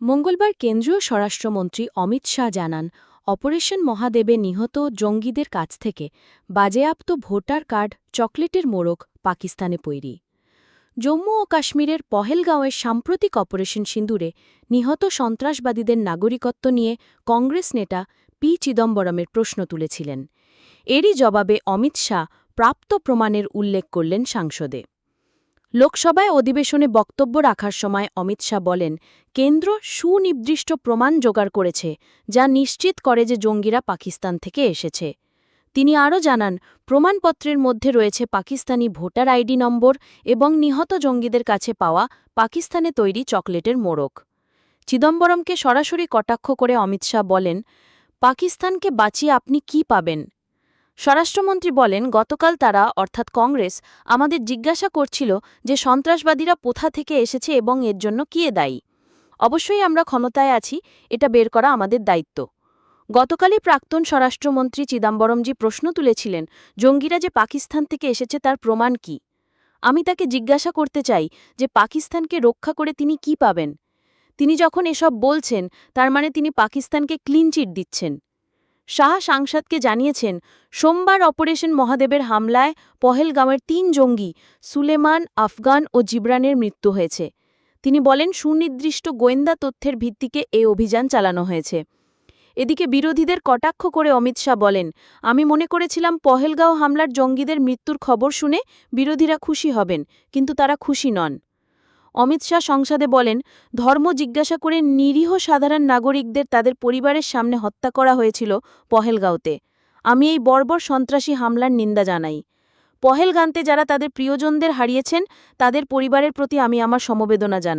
মঙ্গলবার কেন্দ্রীয় স্বরাষ্ট্রমন্ত্রী অমিত শাহ জানান, অপারেশন মহাদেবে নিহত জঙ্গিদের কাছ থেকে বাজেয়াপ্ত ভোটার কার্ড, চকলেটের মোড়ক, পাকিস্তানে পৈরি। জম্মু ও কাশ্মীরের পহেলগাঁওয়ের সাম্প্রতিক অপারেশন সিন্দুরে নিহত সন্ত্রাসবাদীদের নাগরিকত্ব নিয়ে কংগ্রেস নেতা পি. চিদম্বরমের প্রশ্ন তুলেছিলেন। এরই জবাবে অমিত শাহ প্রাপ্ত প্রমাণের উল্লেখ করলেন সাংসদে। লোকসভায় অধিবেশনে বক্তব্য রাখার সময় অমিত শাহ বলেন, কেন্দ্র সুনির্দিষ্ট প্রমাণ জোগাড় করেছে, যা নিশ্চিত করে যে জঙ্গিরা পাকিস্তান থেকে এসেছে। তিনি আরও জানান, প্রমাণপত্রের মধ্যে রয়েছে পাকিস্তানি ভোটার আইডি নম্বর এবং নিহত জঙ্গিদের কাছে পাওয়া পাকিস্তানে তৈরি চকলেটের মোড়ক। চিদম্বরমকে সরাসরি কটাক্ষ করে অমিত শাহ বলেন, পাকিস্তানকে বাঁচিয়ে আপনি কি পাবেন? স্বরাষ্ট্রমন্ত্রী বলেন, গতকাল তারা, অর্থাৎ কংগ্রেস, আমাদের জিজ্ঞাসা করছিল যে সন্ত্রাসবাদীরা কোথা থেকে এসেছে এবং এর জন্য কে দায়ী। অবশ্যই আমরা ক্ষমতায় আছি, এটা বের করা আমাদের দায়িত্ব। গতকালই প্রাক্তন স্বরাষ্ট্রমন্ত্রী চিদাম্বরমজি প্রশ্ন তুলেছিলেন, জঙ্গিরা যে পাকিস্তান থেকে এসেছে তার প্রমাণ কি? আমি তাকে জিজ্ঞাসা করতে চাই যে পাকিস্তানকে রক্ষা করে তিনি কি পাবেন? তিনি যখন এসব বলছেন, তার মানে তিনি পাকিস্তানকে ক্লিনচিট দিচ্ছেন। শাহ সাংসদকে জানিয়েছেন, সোমবার অপারেশন মহাদেবের হামলায় পহেলগাঁওয়ের তিন জঙ্গি, সুলেমান, আফগান ও জিবরানের মৃত্যু হয়েছে। তিনি বলেন, সুনির্দিষ্ট গোয়েন্দা তথ্যের ভিত্তিকে এ অভিযান চালানো হয়েছে। এদিকে বিরোধীদের কটাক্ষ করে অমিত শাহ বলেন, আমি মনে করেছিলাম পহেলগাঁও হামলার জঙ্গিদের মৃত্যুর খবর শুনে বিরোধীরা খুশি হবেন, কিন্তু তারা খুশি নন। অমিত শাহ সংসদে বলেন, ধর্ম জিজ্ঞাসা করে নিরীহ সাধারণ নাগরিকদের তাদের পরিবারের সামনে হত্যা করা হয়েছিল পহেলগাঁওতে। আমি এই বর্বর সন্ত্রাসী হামলার নিন্দা জানাই। পহেলগাঁতে যারা তাদের প্রিয়জনদের হারিয়েছেন, তাদের পরিবারের প্রতি আমি আমার সমবেদনা জানাই।